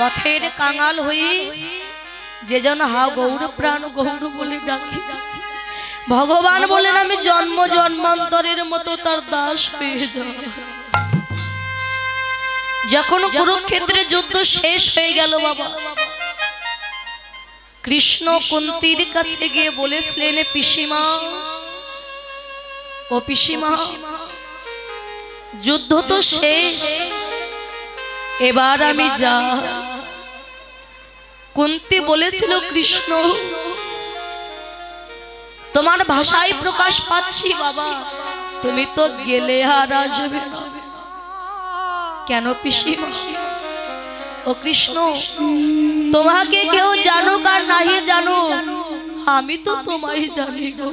পথের কাঙাল হয়ে যে যেন হা গৌর প্রাণ গৌর বলে ডাকি। ভগবান বলেন আমি জন্ম জন্মান্তরের মতো তার দাস হয়ে যাব যখন কুরুক্ষেত্রে যুদ্ধ শেষ হয়ে গেল বাবা। কৃষ্ণ কুন্তির কাছে গিয়ে বলেছিলেন পিসিমা ও পিসিমা যুদ্ধ তো শেষ। এবার আমি যা কুন্তি বলেছিল কৃষ্ণ তোমার ভাষায় প্রকাশ পাচ্ছি বাবা। তুমি তো গেলে আর আসবে না। কেন পিসিমা? ও কৃষ্ণ তোমাকে কেউ জানুক আর নাহি জানো আমি তো তোমায় জানি গো।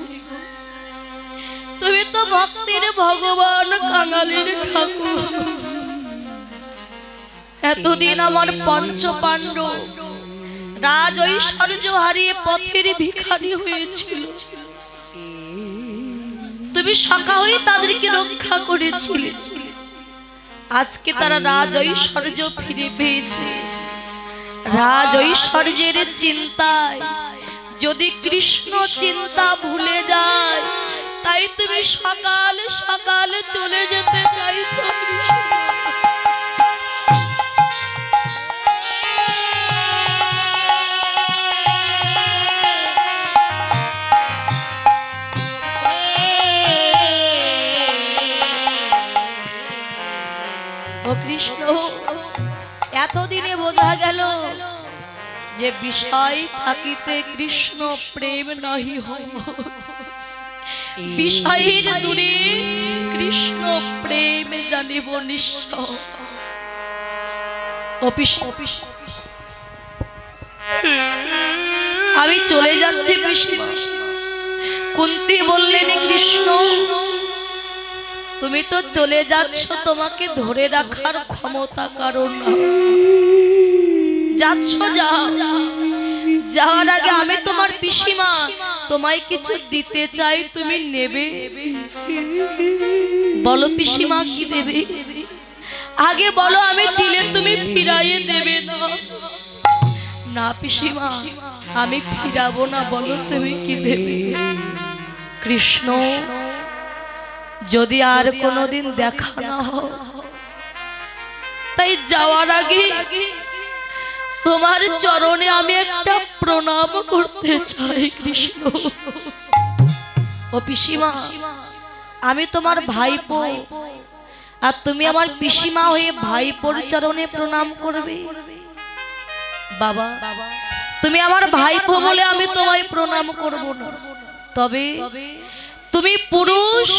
তুমি তো ভক্তির ভগবান কাঙালির ঠাকুর। এতদিন আমার পঞ্চ পাণ্ডব রাজ ঐশ্বর্য হারিয়ে পথের ভিখারি হয়েছিল। তুমি সখা হয়ে তাদেরকে রক্ষা করেছিলে। আজকে তারা রাজ ঐশ্বর্য ফিরে পেয়েছে। রাজ ঐশ্বর্যের চিন্তায় যদি কৃষ্ণ চিন্তা ভুলে যায়, তাই তুমি সকাল সকাল চলে যেতে চাইছো কৃষ্ণ। ও কৃষ্ণ, এতদিনে বোঝা গেল যে বিষয় থাকিতে কৃষ্ণ প্রেম নহি হয় বিষয়ের দূরে কৃষ্ণ প্রেম জানিব নিশ্চয় অফিস অফিস আমি চলে যাচ্ছি কুন্তি বললেন, কৃষ্ণ তুমি তো চলে যাচ্ছ তোমাকে ধরে রাখার ক্ষমতা কারণ যাচ্ছ যাও যাওয়ার আগে আমি তোমার পিসিমা। তোমায় কিছু দিতে চাই, তুমি নেবে। বলো পিসিমা কি দেবে? আগে বলো আমি দিলে তুমি ফিরাইয়ে দেবে না। না পিসিমা, আমি ফিরাবো না, বলো তুমি কি দেবে? কৃষ্ণ যদি আর কোনোদিন দেখা না হয় তাই যাওয়ার আগে তোমার চরণে আমি একটা প্রণাম করতে চাই কৃষ্ণ। ও পিসিমা আমি তোমার ভাইপো। আর তুমি আমার পিসিমা হয়ে ভাইপোর চরণে প্রণাম করবে। বাবা তুমি আমার ভাইপো বলে আমি তোমায় প্রণাম করব না। তবে তুমি পুরুষ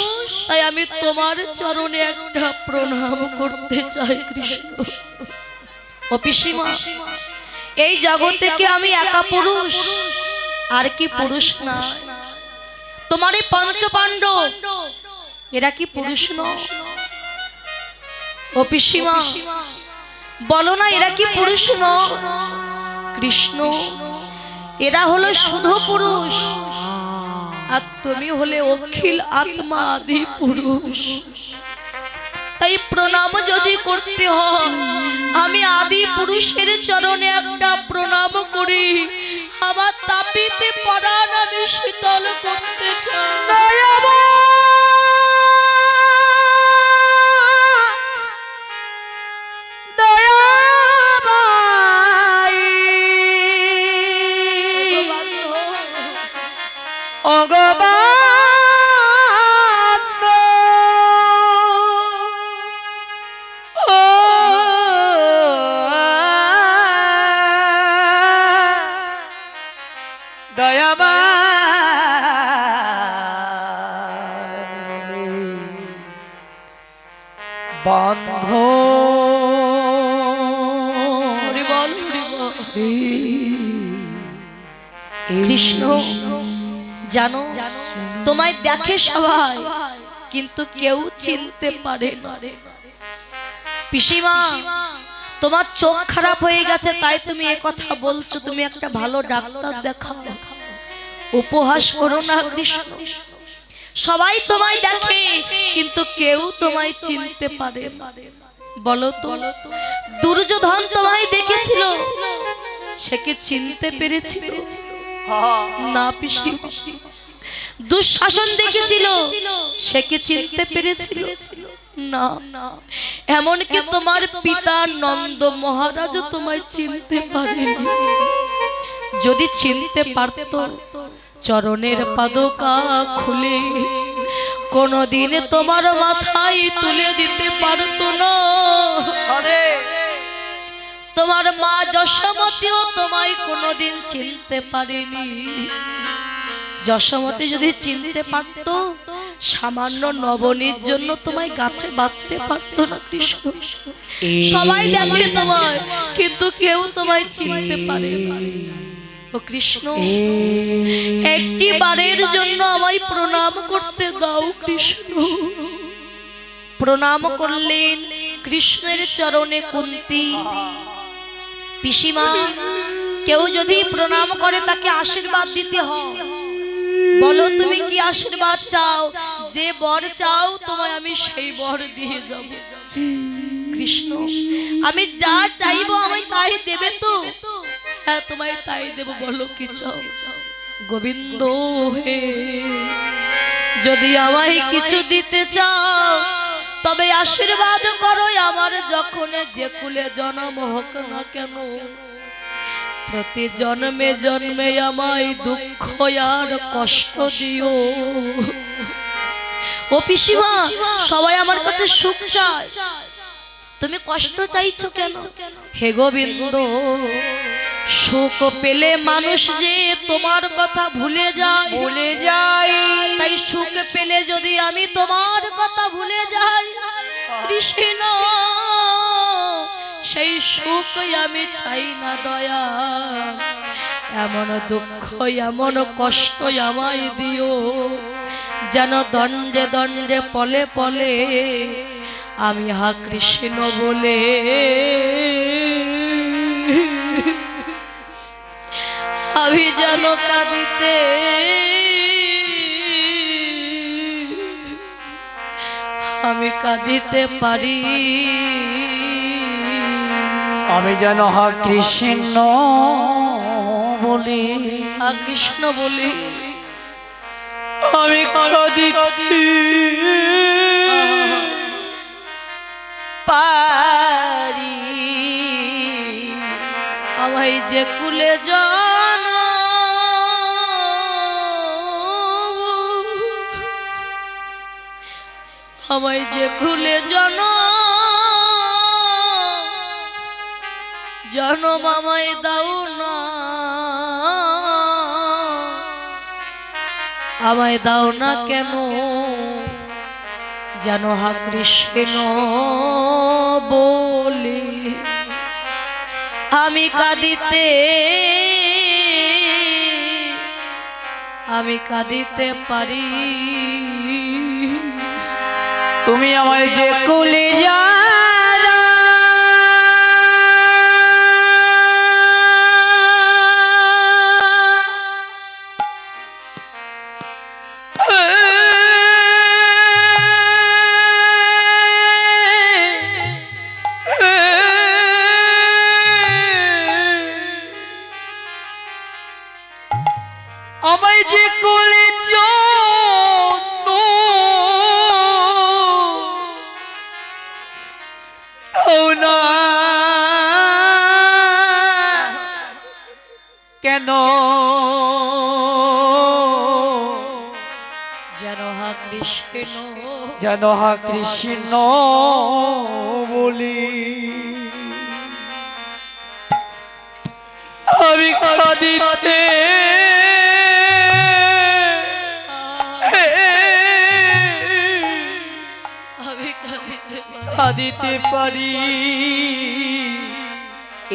তাই আমি তোমার চরণে একটা প্রণাম করতে চাই কৃষ্ণ। ও পিসিমা এই জগৎ থেকে আমি একা পুরুষ? আর কি পুরুষ না? তোমার এই পঞ্চ পাণ্ডব এরা কি পুরুষ নয় ও পিসিমা বলো না এরা কি পুরুষ নয় কৃষ্ণ এরা হলো শুধু পুরুষ। আর তুমি হলে অখিল আত্মা আদি পুরুষ। তাই প্রণাম যদি করতে হয়, আমি আদি পুরুষের চরণে একটা প্রণাম করি। আমার তাপিতে পরাণ আমি শীতল করতে চাই। কৃষ্ণ, জানো, তোমায় দেখে সবাই, কিন্তু কেউ চিনতে পারে না। পিসিমা, তোমার চোখ খারাপ হয়ে গেছে, তাই তুমি এ কথা বলছো, তুমি একটা ভালো ডাক্তার দেখাও। উপহাস করো না, কৃষ্ণ। সবাই তোমায় দেখে, কিন্তু কেউ তোমায় চিনতে পারে না। বলো দুর্যোধন তোমায় দেখেছিল, সে কি চিনতে পেরেছিল? না পিসি, দুঃশাসন দেখেছিল, সে কি চিনতে পেরেছিল? না, এমনকি তোমার পিতা নন্দ মহারাজও তোমায় চিনতে পারেনি। যদি চিনতে পারত, চরণের পাদকা খুলে কোনদিন তোমার মাথায় তুলে দিতে পারতো না। তোমার মা যশোমতীও তোমায় কোনোদিন চিনতে পারেনি। যশোমতী যদি চিনতে পারতো সামান্য নবনীর জন্য তোমায় গাছে বাঁচতে পারতো না কৃষ্ণ। সবাই জানে তোমায় কিন্তু কেউ তোমায় চিনতে পারে ও কৃষ্ণ একটি বারের জন্য আমায় প্রণাম করতে দাও কৃষ্ণ। প্রণাম করলেন কৃষ্ণের চরণে কুন্তি। পিসিমা কেউ যদি প্রণাম করে তাকে আশীর্বাদ দিতে হয়। বলো তুমি কি আশীর্বাদ চাও? যে বর চাও তোমায় আমি সেই বর দিয়ে যাব। কৃষ্ণ আমি যা চাইব আমি তাই দেবে তো। হ্যাঁ তোমায় তাই দেব বলো কি চাও? গোবিন্দ হে, যদি আমায় কিছু দিতে চাও, তবে আশীর্বাদ করো আমার যখন যে কুলে জন্ম হোক না কেন। প্রতি জন্মে জন্মে আমায় দুঃখ আর কষ্ট দিও। ও পিসিমা, সবাই আমার কাছে সুখ চায়। তুমি কষ্ট চাইছো কেন? হে গোবিন্দ সুখ পেলে মানুষ যে তোমার কথা ভুলে যায়। ভুলে যাই তাই সুখ পেলে যদি আমি তোমার কথা ভুলে যাই কৃষ্ণ সেই সুখ আমি চাই না দয়া। এমন দুঃখ এমন কষ্ট আমায় দিও। যেন দণ্ডে দণ্ডে পলে পলে আমি হা কৃষ্ণ বলে আমি যেন কাঁদিতে আমি কাঁদিতে পারি। আমি যেন হা কৃষ্ণ বলি। আ কৃষ্ণ বলি। আমি কদি পারি। আমায় যে কুলে জান আমায় যে ভুলে জন জনম আমায় দাও না। আমায় দাও না কেন যেন হা কৃষ্ণ বলে। আমি কাঁদিতে আমি কাঁদিতে পারি। তুমি আমার যে কুলে যারা কেন যেন হা কৃষ্ণ যেন হা কৃষ্ণ বলি। আমি কাঁদিতে কাঁদিতে পারি।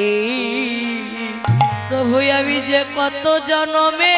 এই প্রভু আমি যে কত জনমে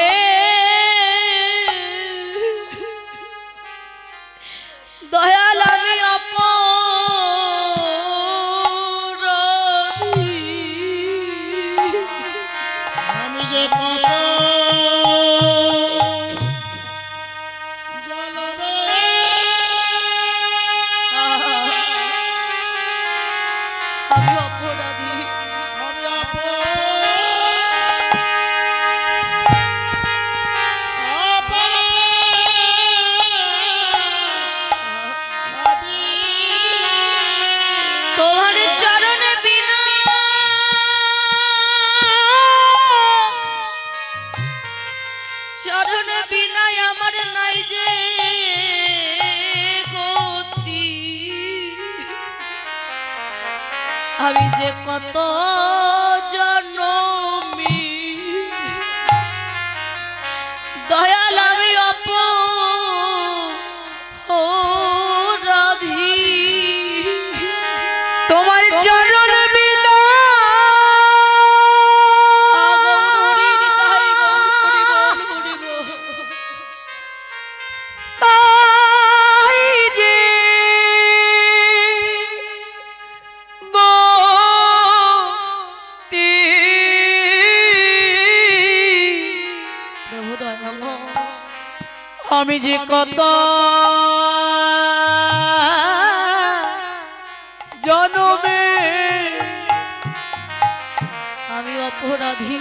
অপরাধী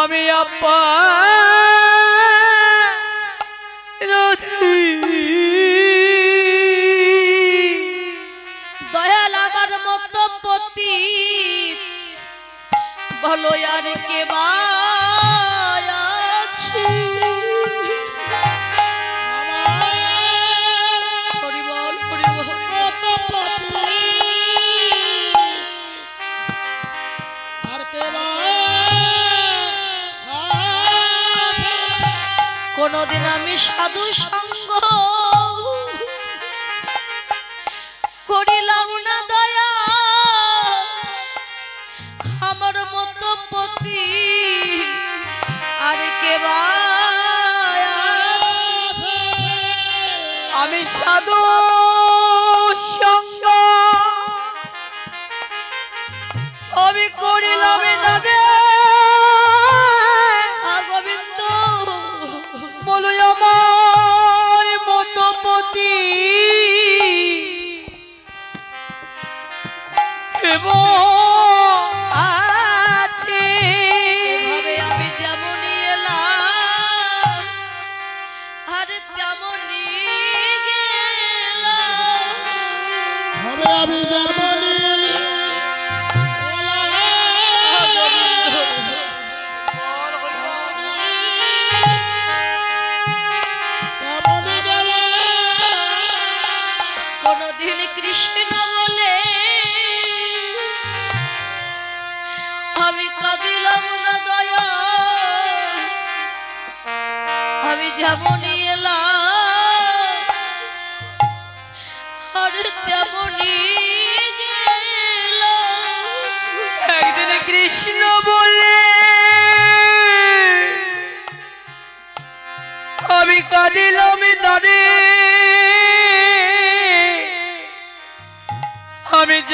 আমি আপা দয়াল আমার মতো পতি। ভালো আর কে বা কোনদিন আমি সাধু সঙ্গ মতপতি এবং কোনদিন কৃষ্ণ বলে আমি কাঁদিলাম না দয়া। আমি একদিন কৃষ্ণ বলে আমি কাঁদিলাম দাঁড়ে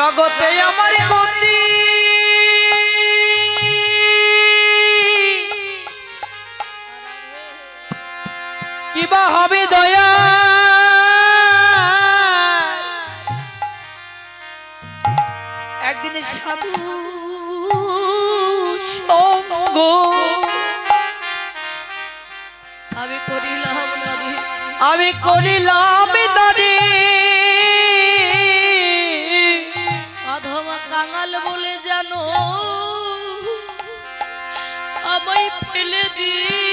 জগতে আমার গতি। কিবা হবে দয়া? একদিন সাধু সঙ্গ। আমি করিলাম আমি করিলাম ফেলে দিও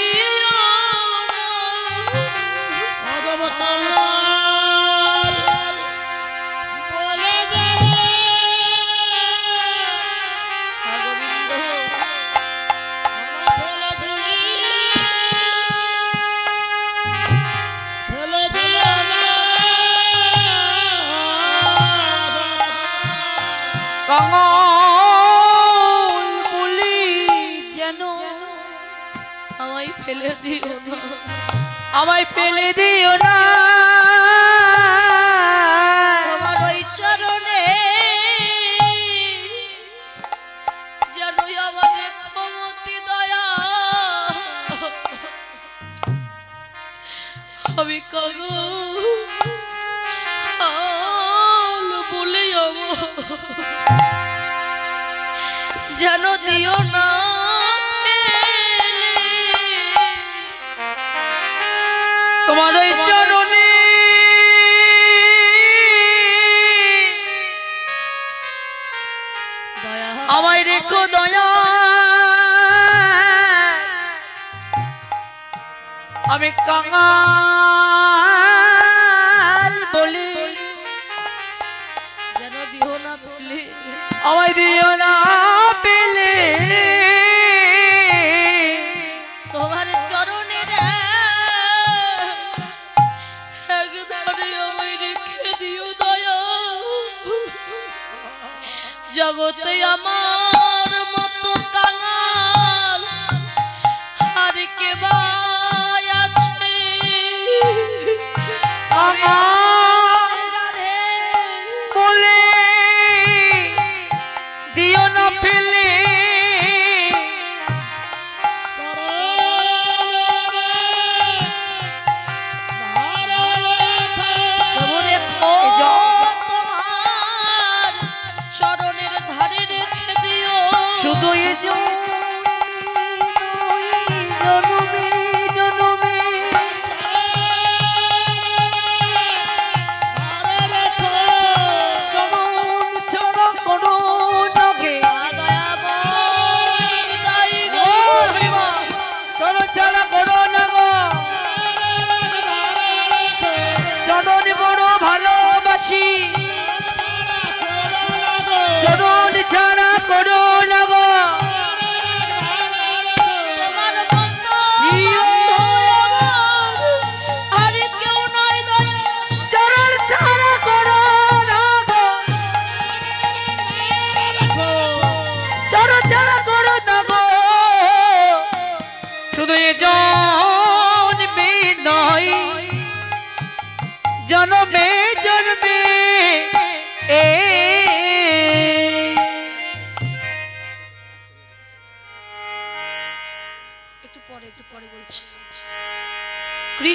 আমায় রেখো দয়া। আমি কাঙাল বলি। যেন দিও না বলি। আমায় দিও না। জগতে আমার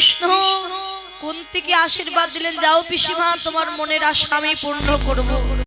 কৃষ্ণ কোন থেকে আশীর্বাদ দিলেন? যাও পিসিমা তোমার মনের আশা আমি পূর্ণ করব।